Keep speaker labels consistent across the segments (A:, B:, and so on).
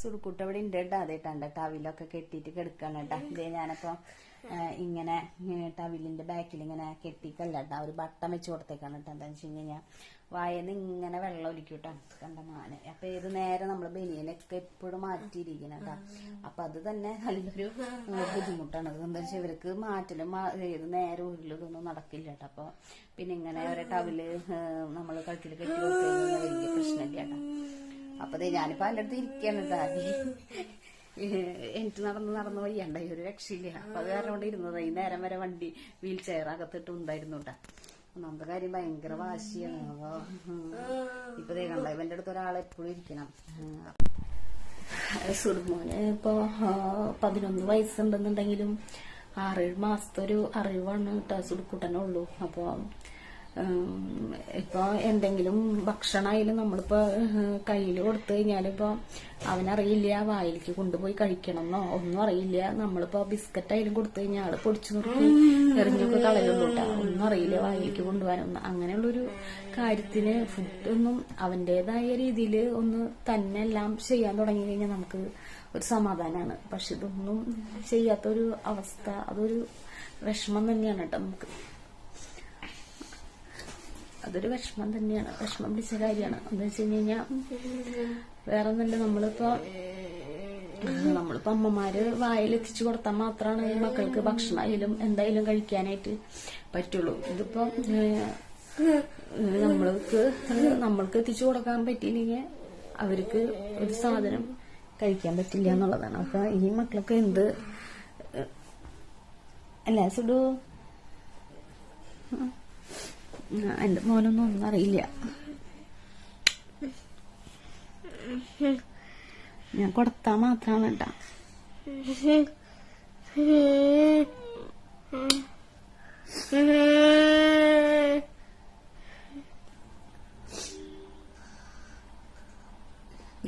A: സുടുക്കുട്ട ഇവിടെ ഉണ്ട് കേട്ടോ അതേട്ടാണ്ട് ടവിലൊക്കെ കെട്ടിയിട്ട് കിടക്കണം കേട്ടോ. ഇതേ ഞാനപ്പോ ഇങ്ങനെ ടവിലിന്റെ ബാക്കിൽ ഇങ്ങനെ കെട്ടിക്കല്ല കേട്ടോ. ഒരു ബട്ടം വെച്ച് കൊടുത്തേക്കാണ് കേട്ടോ. എന്താ വെച്ച് കഴിഞ്ഞാൽ വായന്ന് ഇങ്ങനെ വെള്ളം ഒലിക്കും കേട്ടോ. കണ്ട മാന് അപ്പൊ ഏത് നേരെ നമ്മൾ ബനിയനൊക്കെ എപ്പോഴും മാറ്റിയിരിക്കണം കേട്ടോ. അപ്പൊ അത് തന്നെ നല്ലൊരു ബുദ്ധിമുട്ടാണ്. അത് എന്താ വെച്ചാൽ ഇവർക്ക് മാറ്റലും ഏത് നേരം ഉരുളും ഇതൊന്നും നടക്കില്ല കേട്ടോ. അപ്പൊ പിന്നെ ഇങ്ങനെ ഒരു ടവിൽ നമ്മൾ കഴുത്തിൽ കെട്ടി കൊടുക്കുന്നത് വലിയ പ്രശ്നമില്ല കേട്ടോ. അപ്പൊ ദേ ഞാനിപ്പോ എന്റെ അടുത്ത് ഇരിക്കാണ് കേട്ടോ എനിക്ക് നടന്ന് നടന്ന് വയ്യണ്ട ഒരു രക്ഷയില്ല. അപ്പൊ അത് കാരണം കൊണ്ട് ഇരുന്നത്. ഈ നേരം വരെ വണ്ടി വീൽ ചെയർ അകത്തിട്ട് ഉണ്ടായിരുന്നു കേട്ടാ ഒന്നാമത്തെ കാര്യം ഭയങ്കര വാശിയാണ്. അപ്പൊ ഇപ്പൊ ദേ കണ്ട ഇവന്റെ അടുത്ത് ഒരാൾ എപ്പോഴും ഇരിക്കണം. സുടുമോന് ഇപ്പോ പതിനൊന്ന് വയസ്സുണ്ടെന്നുണ്ടെങ്കിലും ആറേഴ് മാസത്തെ ഒരു അറിവാണ് കേട്ടോ സുടുക്കുട്ടനുള്ളൂ അപ്പൊ ഉം, ഇപ്പൊ എന്തെങ്കിലും ഭക്ഷണമായാലും നമ്മളിപ്പോ കയ്യിൽ കൊടുത്തു കഴിഞ്ഞാലിപ്പോ അവനറിയില്ല വായിലേക്ക് കൊണ്ടുപോയി കഴിക്കണം എന്നോ ഒന്നും അറിയില്ല. നമ്മളിപ്പോ ബിസ്ക്കറ്റ് ആയാലും കൊടുത്തു കഴിഞ്ഞാൽ ആൾ പൊടിച്ചു നിർത്തി എറിഞ്ഞൊക്കെ കളയുള്ളൂ ഒന്നും അറിയില്ല വായിലേക്ക് കൊണ്ടുപോകാനൊന്നും. അങ്ങനെയുള്ളൊരു കാര്യത്തിന് ഫുഡൊന്നും അവന്റേതായ രീതിയിൽ ഒന്ന് തന്നെ എല്ലാം ചെയ്യാൻ തുടങ്ങി കഴിഞ്ഞാൽ നമുക്ക് ഒരു സമാധാനമാണ് പക്ഷെ ഇതൊന്നും ചെയ്യാത്തൊരു അവസ്ഥ അതൊരു വിഷമം തന്നെയാണ് കേട്ടോ നമുക്ക്. അതൊരു വിഷമം തന്നെയാണ്. വിഷമം പിടിച്ച കാര്യമാണ്. എന്താ വെച്ച് കഴിഞ്ഞാൽ വേറെ ഒന്നല്ല നമ്മളിപ്പോ നമ്മളിപ്പോ അമ്മമാര് വായിലെത്തിച്ചു കൊടുത്താൽ മാത്രമാണ് ഈ മക്കൾക്ക് ഭക്ഷണമായാലും എന്തായാലും കഴിക്കാനായിട്ട് പറ്റുള്ളൂ. ഇതിപ്പോ നമ്മൾക്ക് നമ്മൾക്ക് എത്തിച്ചു കൊടുക്കാൻ പറ്റിയില്ലെങ്കിൽ അവർക്ക് ഒരു സാധനം കഴിക്കാൻ പറ്റില്ല എന്നുള്ളതാണ്. അപ്പൊ ഈ മക്കൾക്ക് എന്ത് അല്ല സുഡു എന്റെ മോനൊന്നും ഒന്നും അറിയില്ല. ഞാൻ കൊടുത്താ മാത്രാണ് കേട്ടാ.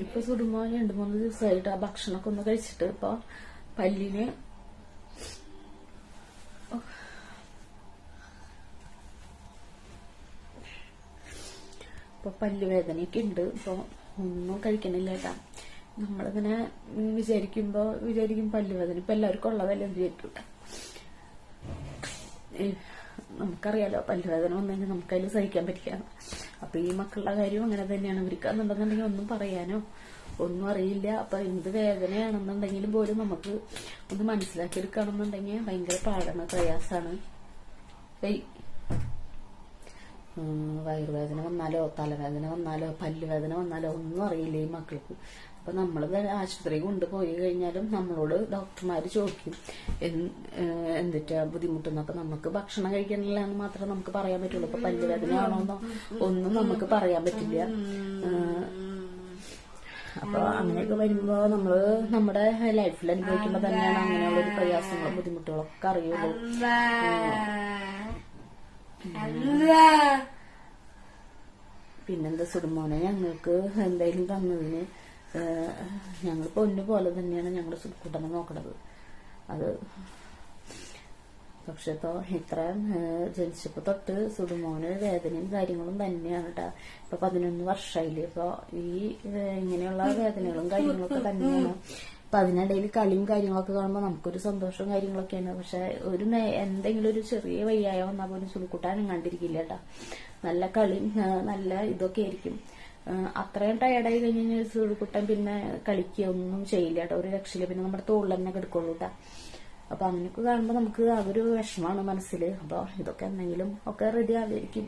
A: ഇപ്പൊ സുടുമ്പോ രണ്ടു മൂന്ന് ദിവസമായിട്ട് ആ ഭക്ഷണമൊക്കെ ഒന്ന് കഴിച്ചിട്ട് ഇപ്പൊ പല്ലിന് ഇപ്പൊ പല്ലുവേദനയൊക്കെ ഉണ്ട് ഇപ്പൊ ഒന്നും കഴിക്കണില്ല കേട്ടാ. നമ്മളിങ്ങനെ വിചാരിക്കുമ്പോ വിചാരിക്കും പല്ലുവേദന ഇപ്പൊ എല്ലാവർക്കും ഉള്ളതല്ലേ എന്ന് വിചാരിക്കും നമുക്കറിയാലോ പല്ലുവേദന വന്നു കഴിഞ്ഞാൽ നമുക്കതിൽ സഹിക്കാൻ പറ്റില്ല. അപ്പൊ ഈ മക്കളുടെ കാര്യം അങ്ങനെ തന്നെയാണ്. ഇവർക്കാന്നുണ്ടെന്നുണ്ടെങ്കിൽ ഒന്നും പറയാനോ ഒന്നും അറിയില്ല. അപ്പൊ എന്ത് വേദനയാണെന്നുണ്ടെങ്കിലും പോലും നമുക്ക് ഒന്ന് മനസ്സിലാക്കി എടുക്കണമെന്നുണ്ടെങ്കിൽ ഭയങ്കര പാടാണ് പ്രയാസാണ് വയറുവേദന വന്നാലോ തലവേദന വന്നാലോ പല്ലുവേദന വന്നാലോ ഒന്നും അറിയില്ല ഈ മക്കൾക്ക്. അപ്പൊ നമ്മൾ ആശുപത്രി കൊണ്ടുപോയി കഴിഞ്ഞാലും നമ്മളോട് ഡോക്ടർമാര് ചോദിക്കും എന്തിട്ടാ ബുദ്ധിമുട്ടെന്നൊക്കെ നമുക്ക് ഭക്ഷണം കഴിക്കണില്ല എന്ന് മാത്രമേ നമുക്ക് പറയാൻ പറ്റുള്ളൂ. ഇപ്പൊ പല്ലുവേദന ആണോന്നോ ഒന്നും നമുക്ക് പറയാൻ പറ്റില്ല. അപ്പൊ അങ്ങനെയൊക്കെ വരുമ്പോ നമ്മൾ നമ്മുടെ ലൈഫിൽ അനുഭവിക്കുമ്പോ തന്നെയാണ് അങ്ങനെയുള്ള ഒരു പ്രയാസങ്ങളും ബുദ്ധിമുട്ടുകളൊക്കെ അറിയുള്ളൂ. പിന്നെന്താ സുഖമോനെ ഞങ്ങൾക്ക് എന്തായാലും തന്നതിന് ഞങ്ങൾ പൊന്നു പോലെ തന്നെയാണ് ഞങ്ങളുടെ സുടുക്കൂട്ടനെ നോക്കണത്. അത് പക്ഷെ ഇപ്പൊ ഇത്ര ജനിച്ചപ്പോ തൊട്ട് സുഡുമോന് വേദനയും കാര്യങ്ങളും തന്നെയാണ് കേട്ടാ ഇപ്പൊ പതിനൊന്ന് വർഷമായില്ലേ ഇപ്പൊ ഈ ഇങ്ങനെയുള്ള വേദനകളും കാര്യങ്ങളൊക്കെ തന്നെയാണ്. അപ്പൊ അതിനിടയിൽ കളിയും കാര്യങ്ങളൊക്കെ കാണുമ്പോൾ നമുക്കൊരു സന്തോഷവും കാര്യങ്ങളൊക്കെയാണ്. പക്ഷെ ഒരു എന്തെങ്കിലും ഒരു ചെറിയ വയ്യായ വന്നാൽ പോലും സുടുക്കൂട്ടാനും കണ്ടിരിക്കില്ല കേട്ടാ നല്ല കളി നല്ല ഇതൊക്കെ ആയിരിക്കും. അത്രയും ടയർഡായി കഴിഞ്ഞ് കഴിഞ്ഞാൽ സുടുക്കുട്ടൻ പിന്നെ കളിക്കുക ഒന്നും ചെയ്യില്ല കേട്ടോ ഒരു രക്ഷയില്ല. പിന്നെ നമ്മുടെ തോളിൽ തന്നെ കിടക്കുള്ളൂ കേട്ടാ അപ്പൊ അങ്ങനെയൊക്കെ കാണുമ്പോൾ നമുക്ക് അതൊരു വിഷമാണ് മനസ്സിൽ അപ്പൊ ഇതൊക്കെ എന്തെങ്കിലും ഒക്കെ റെഡി ആവുമായിരിക്കും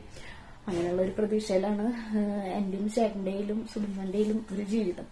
A: അങ്ങനെയുള്ള ഒരു പ്രതീക്ഷയിലാണ് എന്റെയും ചേട്ടന്റെയിലും സുബന്ധന്റെയിലും ഒരു ജീവിതം.